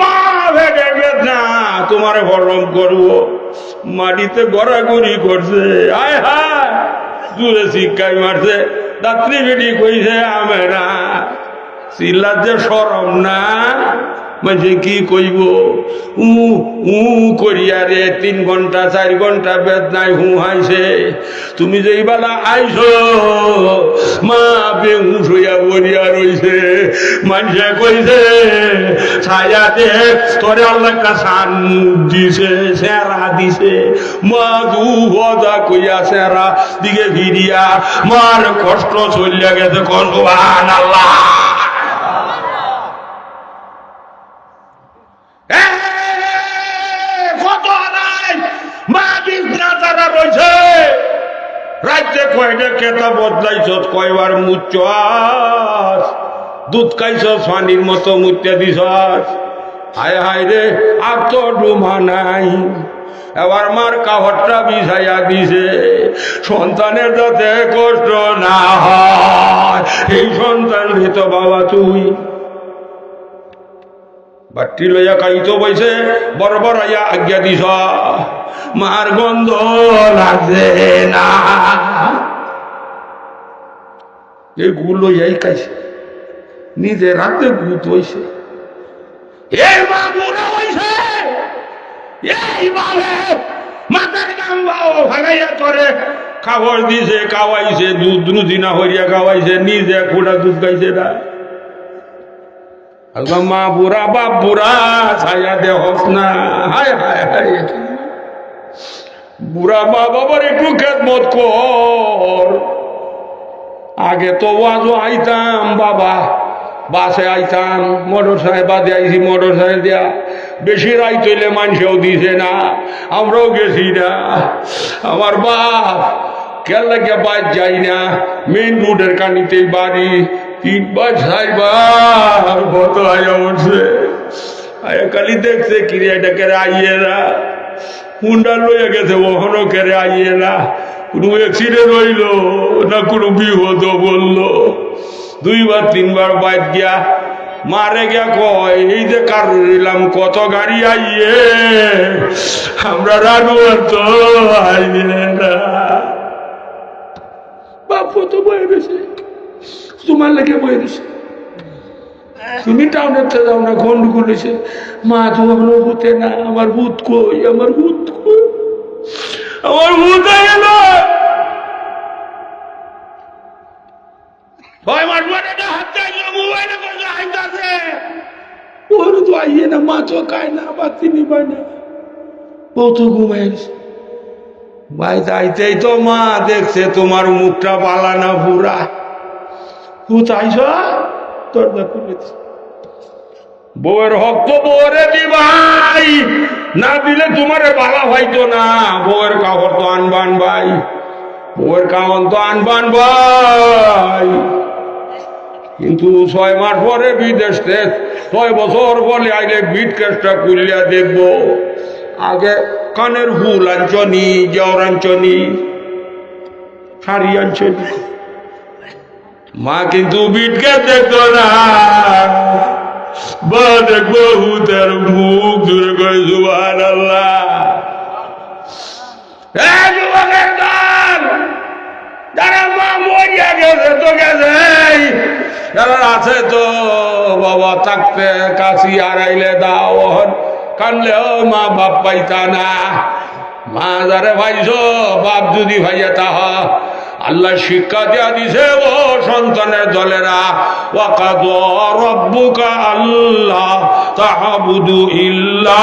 মা ভেটে না তোমার গরম করব। মাটিতে গড়াগড়ি করছে। হায় হায়, দূরে শিক্ষায় মারছে। রাত্রি বেটি কইছে আমে না চিল্লার যে সরম না। মানে কি কইব? উ উ করিয়া রে, তিন ঘণ্টা, চার ঘণ্টা বেদনাই হু হাইছে তুমি যে বেলা আইছো মা বেহুশ হইয়া বলিয়া রইছে। মানুষে কইছে ছায়া দে তোরে আল্লাহ দিছে, সেরা দিছে। মা দু হদা কইয়া সেরা দিকে ভিড়িয়া মার কষ্ট চলিয়া গেছে, কসবান আল্লাহ কত নাই মা বিছনা তারা রয়েছে কয়টা কেতা বদলাইছ কয়বার মুচ্ছ দুধ খাইছ পানির মতো মুত্যা দিছ হায় হায় রে, আর তো ডুমা নাই। এবার মার কাহরটা বিছাইয়া দিছে। সন্তানের যাতে কষ্ট না হয়, এই সন্তান তো বাবা তুই। বাটি লইয়া কাইতো বইছে আইয়া আজ্ঞা দিছ, মার গন্ধ লাগছে না। এই গুলো এই কাইছে। নিজে রাতে ভূত হইছে। এই মা বুড়া হইছে! এই বাবে মাথার গাম ভাগাইয়া করে খাবার দিছে দুধ নিজে দুধ খাইছে না। মা বুড়া, বাপ বুড়া, ছায়া দে না। হায় বুড়া মা বাবার একটু খেদমত কর। আগে তো ওয়াজও আইতাম, বাবা। বাসে আইতাম, মোটর সাহেব বাদে আইছি, মোটর সাহেব দেয়া। বেশি রাই তৈলে মানুষেও দিছে না, আমরাও গেছি না। আমার বাপ, কেন লাগে বাদ যাই না? মেইন রোডের কানিতেই বাড়ি, তিনবার, চারবার কত আয়া উঠছে। আয়া খালি দেখছে কিরে, এটা কেড়ে আইয়ে না? হুন্ডা লইয়া গেছে ওখানো কেড়ে আইয়ে না? কোনো অ্যাক্সিডেন্ট হইল না কোনো বিপদ বলল। দুইবার, তিনবার বাইক গিয়া মারে গিয়া কয়, এই যে কার নিলাম কত গাড়ি আইয়ে? আমরা রানু তো না। বাপ তো বয়ে রয়েছে তোমার লেগে বয়ে রয়েছে তুমি টাউনের যাও না গন্ড করেছে মা তো এখনও ভূতে না, আমার ভূত কই, আমার ভূত কই? আমার আগে না পরে একটা হাত চাইলো মোবাইলে করছে হাইতাছে ওর তো আইয়ে না, মা তো খায় না বাতি নিবাই না। ও তো ঘুমাই ভাই, যাইতেই তো মা দেখছে, তোমার মুখটা পালানা পুরা ভূত আইস দরজা খুলেছে বউয়ের হক তো বউরে দি ভাই। না দিলে তোমারে বালা হইতো না। বউয়ের কাপড় তো আনবান ভাই। বউয়ের কাপড় তো আনবান ভাই। কিন্তু ছয় মাস পরে বিদেশ ছয় বছর বলে আইলে বিট কেসটা খুলিয়া দেখব। আগে কানের ফুল আঞ্চনি জর আঞ্চনি শাড়ি আঞ্চনি মা কিন্তু বিটকে দেখতো না। জুবান আল্লাহ। আছে তো বাবা থাকতে কাশি আড়াইলে দাও কানলেও মা বাপ পাইতা না। মা যারে ভাইছ, বাপ যদি ভাইয়া তাহা আল্লাহ শিক্ষা দিয়া দিছে ও সন্তানের দলেরা ওয়াকাদ আল্লাহ তাহাবুদু ইল্লা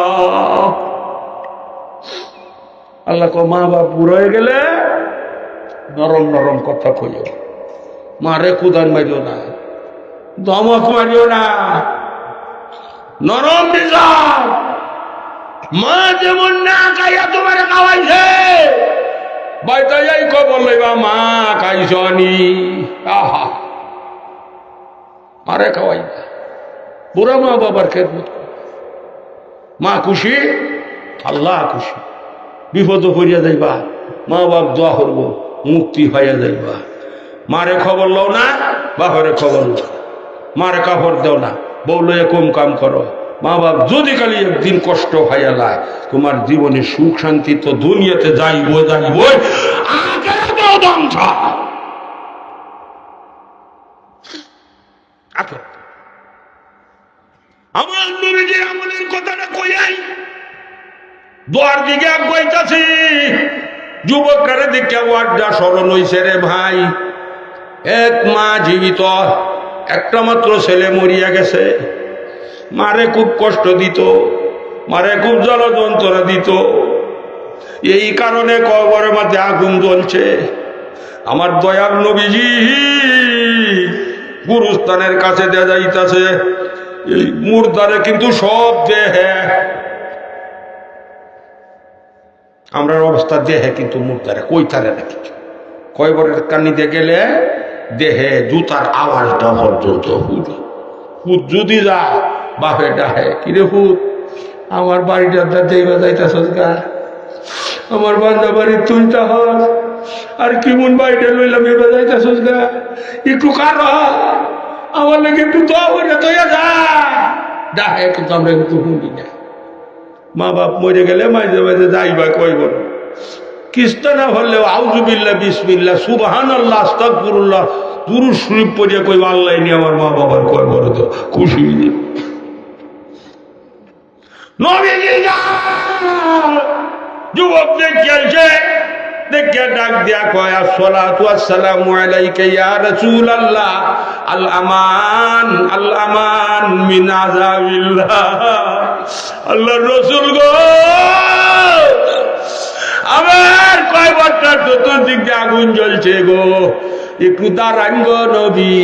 আল্লাহ কো মা বাপ হয়ে গেলে নরম নরম কথা কইও। মারে কুদান মারিও না, দমক মারিও না, নরম নিজাম মা যেমন না খাইয়া তোমার খাওয়াইছে বাইতে যাই খবর লইবা, মা খাইছনি। আহা। মারে খাওয়াইবা বুড়া মা বাবার খেদমত। মা খুশি? আল্লাহ খুশি। বিপদ করিয়া যাইবা, মা বাপ দোয়া করব, মুক্তি হইয়া যাইবা। মারে খবর লও না, বাপরে খবর লও। মারে কাপড় দেও না, বউ লইয়া কম কাম করো। মা বাপ যদি খালি একদিন কষ্ট হইয়া যায়, তোমার জীবনে সুখ শান্তি তো দুনিয়াতে যাইব যাইব ধ্বংস আমার নবীজি আমলের কথাটা কইয়াই দোয়ার দিকে আগাইতাছি যুবকরে দিকে ওয়ার্ডটা স্মরণ হইছে রে ভাই। এক মা জীবিত, একটা মাত্র ছেলে মরিয়া গেছে। মারে খুব কষ্ট দিত, মারে খুব জল যন্ত্রণা দিত। এই কারণে কবরের মধ্যে আগুন জ্বলছে। আমার দয়ার নবীজি, গুরুস্থানের কাছে দেয়া যাইতাছে। এই মুর্দারে কিন্তু সব দেহে আমরা অবস্থা দেহে কিন্তু মুর্দারে কই তারে না কিছু। কয়বরের কানিতে গেলে দেহে জুতার আওয়াজটা পর্যন্ত হুদ। হুদ যদি যা বাপে ডাহে, কিরে হুদ, আমার বাড়িটা দেবা যাইতাছ গা? আমার বান্ধা বাড়ি তুলটা হস, আর কেমন বাড়িটা লইলাম এবার যাইতাছ গা? একটু কারও আমার লাগে একটু দোয়া করে তৈয়া যা। ডাহে কিন্তু আমরা কিন্তু শুনি না। মা বাপ মরে গেলে মাঝে মাঝে যাইবা কইব কিস্ত না হলেও আউজুবিল্লা বিসমিল্লা সুবাহান আল্লাহ আস্তাকুরুল্লাহ দুরু শরীফ পড়িয়া কইব, আল্লাহ নি আমার মা বাবার কয় বড় তো খুশি হয়ে যাবে। যুবক দেখিয়েছে দেখে ডাক দিয়া কয়, আসসালাতু আসসালামু আলাইকা ইয়া রাসূলুল্লাহ আল আমান আল আমান মিন আযাবিল্লাহ। আল্লাহর রসুল গো! আমার কয় বছর চতুর্দিক আগুন জ্বলছে গো? একটু দাঁড়ান গো নবী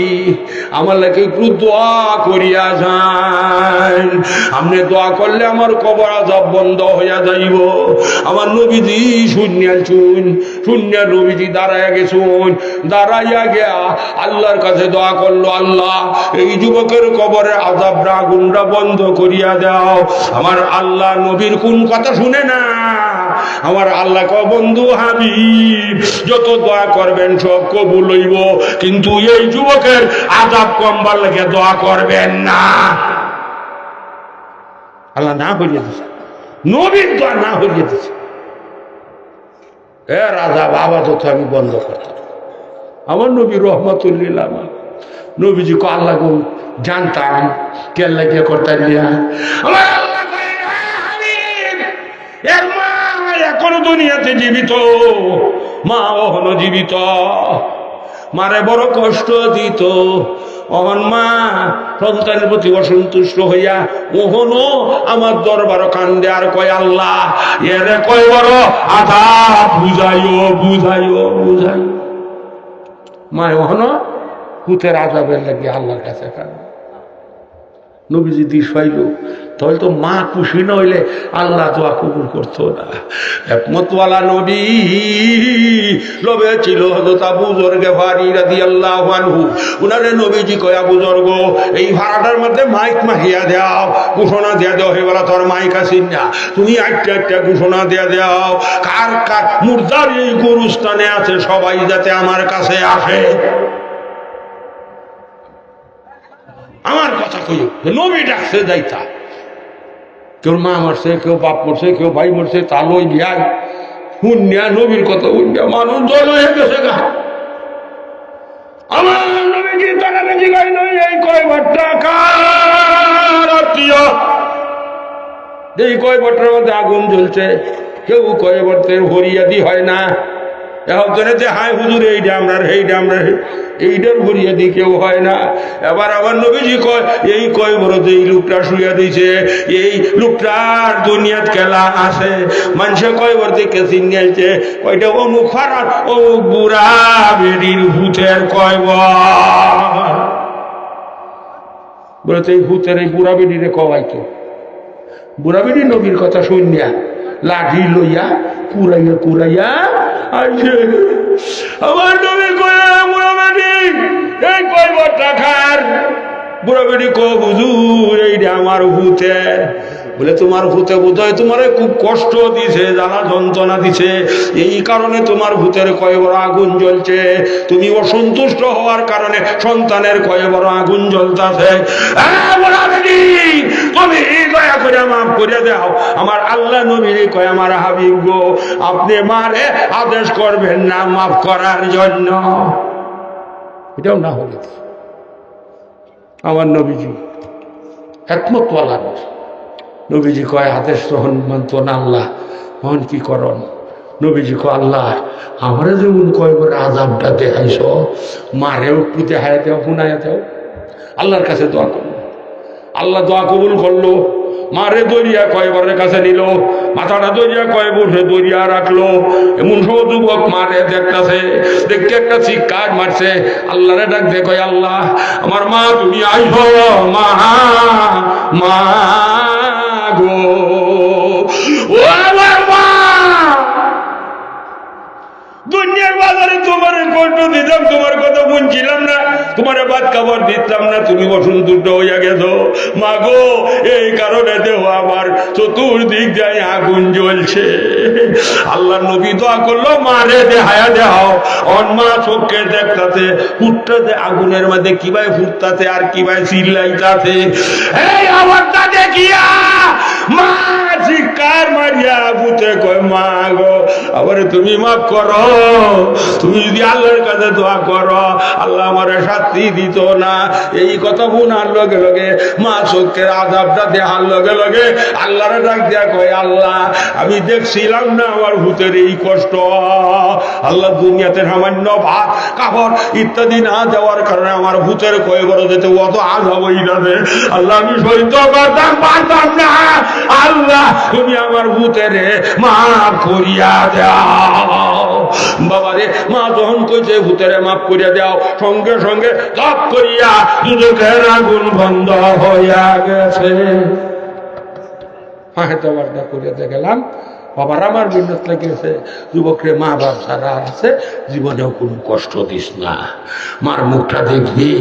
আমার লাগে একটু দোয়া করিয়া যান। আপনি দোয়া করলে আমার কবর আজাব বন্ধ হইয়া যাইব। আমার নবীজি শূন্য চুন শূন্য নবীজি দাঁড়াইয়া গেছুন। দাঁড়াইয়া গিয়া আল্লাহর কাছে দোয়া করল, আল্লাহ, এই যুবকের কবরে আজাবরা আগুনটা বন্ধ করিয়া দাও। আমার আল্লাহ নবীর কোন কথা শুনে না? আমার আল্লাহ ক বন্ধু হাবিব, যত দোয়া করবেন সব কবুল হইব। কিন্তু এই যুবকের আজাব কমবার লেগে দোয়া করবেন না। আল্লাহ না হইয়া দিছে। নবীর দোয়া না হইয়া দিছে। এ রাজা বাবা তো আমি বন্ধ করতাম আমার নবী রহমতুল্লিল আমার নবীজি কো আল্লাহ গো, জানতাম কে করতাম আমার দুনিয়াতে জীবিত। মা অহনো জীবিত। মারে বড় কষ্ট দিত। অহন মা সন্তানের প্রতি অসন্তুষ্ট হইয়া ওহনো আমার দরবার কান্দে আর কয়, আল্লাহ, এরে কয় বড় আধা বুঝাইও বুঝাইও বুঝাইও। মা ওহনো হুতের আজাবের লাগে আল্লাহর কাছে কান্দে। নবীজি দিস পাইল তাহলে তো মা খুশি নইলে আল্লাহ দোয়া কবুল করতো না। একমতওয়ালা নবী লবে ছিল ভারি আল্লাহ উনারে নবীজি কয়া, বুজর্গ, এই ভাড়াটার মধ্যে মাইক মাহিয়া দাও, ঘোষণা দিয়া দেও হেবেলা তোর মাইক আসিন না। তুমি একটা একটা ঘোষণা দিয়া দাও, কার কার মুর্দার এই গরুস্থানে আছে, সবাই যাতে আমার কাছে আসে। আমার কথা কই নবী ডাকছে যাইতা। কেউ মা মরছে, কেউ বাপ মরছে, কেউ ভাই মরছে, তা লই বিয়াই শুনিয়া নবীর কথা শুনিয়া মানুষ জল হয়ে গেছে গা। আমার নবীজি তারা বেশি গাই নই এই কয় ভট্টা এই কয় ভট্টার মধ্যে আগুন জ্বলছে, কেউ হরিয়াদি হয় না। এখন করে যে হাই হুজুর এইটা আমরা এইটা আমরা এইটার ভরিয়ে দিই কেউ হয় না। এবার আমার নবীজি কয়, এই কয় বড় এই লোকটা শুয়ে দিছে এই লোকটার দুনিয়াত খেলা আছে। মানুষে কয় বড় দিকে চিনিয়েছে কয়টা অমুক ফারার অমুক বুড়া বেডির ভূতের কয় বলে। তো এই ভূতের এই বুড়া বেডিরে কওয়াইতো বুড়া বেডি নবীর কথা শুনিয়া লাঠি লইয়া কুড়াইয়া কুড়াইয়া আইছে আমার নবী কয়ে বুড়ো বেটি এই কয় বর টাকার বুড়ো বেটি কো হুজুর, এইটা আমার ভূতে বলে, তোমার ভূতে বোধ হয় তোমার খুব কষ্ট দিছে, জ্বালা যন্ত্রণা দিছে। এই কারণে তোমার ভূতের কয় বড় আগুন জ্বলছে। তুমি অসন্তুষ্ট হওয়ার কারণে সন্তানের কয় বড় আগুন জ্বলতেছে। তুমি দয়া করে মাফ করে দাও। আমার আল্লাহ নবীর কয়, আমার হাবিব গো, আপনি মারে আদেশ করবেন না মাফ করার জন্য। এটাও না হলে আমার নবীজি একমত ওয়ালা নবীজি কয় আদেশ তখন মানত না আল্লাহ তখন কি করন নবীজি কয়, আল্লাহ, আমারে যেমন কয় করে আজাবটা দেখাইছ, মারেও একটু দেখায় দেও, শুনায় দেও। আল্লাহর কাছে দোয়া করল আল্লাহ দোয়া কবুল করল, মারে দরিয়া কয়বারের কাছে নিল, মাথাটা দরিয়া কয় বসে দরিয়া রাখল। এমন সব যুবক মারে দেখতেছে, দেখতে একটা চিৎকার মারছে। আল্লাহরে ডাক দে কয়, আল্লাহ, আমার মা তুমি আইস মা মা। গো দুনিয়ার বাজারে তোমার কষ্ট দিতাম, তোমার কথা বুঝছিলাম না। তোমার ভাত খাবার দিতাম না, তুমি অসন্তুষ্ট হইয়া গেছো। মা গো এই কারণে দেহ আমার চতুর্দিক যায় আগুন জ্বলছে। আল্লাহ নবী দোয়া করল, মারে দেহায়া, দেহাও। মা চোখকে দেখতাছে, ফুটতাছে আগুনের মধ্যে, কীভাবে ফুটতাছে আর কীভাবে চিল্লাইতাছে। এই আবারটা দেখিয়া মা চিৎকার মারিয়া বুতে কয় মা গো আবার তুমি মাফ করো। তুমি যদি আল্লাহর কাছে দোয়া করো, আল্লাহ আমার শাস্তি দিত না। এই কথা বুনার লগে লগে, মা চোখের আদাবটা দেহার লগে লগে আল্লাহরে ডাক দিয়া কয়, আল্লাহ, আমি দেখছিলাম না আমার ভূতের এই কষ্ট। আল্লাহ দুনিয়াতে সামান্য ভাত, কাপড় ইত্যাদি না দেওয়ার কারণে আমার ভূতের কয়ে বড় যেতে অত না রে। আল্লাহ, আমি সহ্য করতাম, পারতাম না। আল্লাহ, তুমি আমার ভূতের মাফ করিয়া দাও। মা, যখন কইছে, ভূতেরে করিয়া সঙ্গে সঙ্গে তপ করিয়া দুদকের আগুন বন্ধ হইয়া গেছে। আমার যুবকরে মা বাপ সারা আছে। জীবনেও কোনো কষ্ট দিস না। মার মুখটা দেখবি।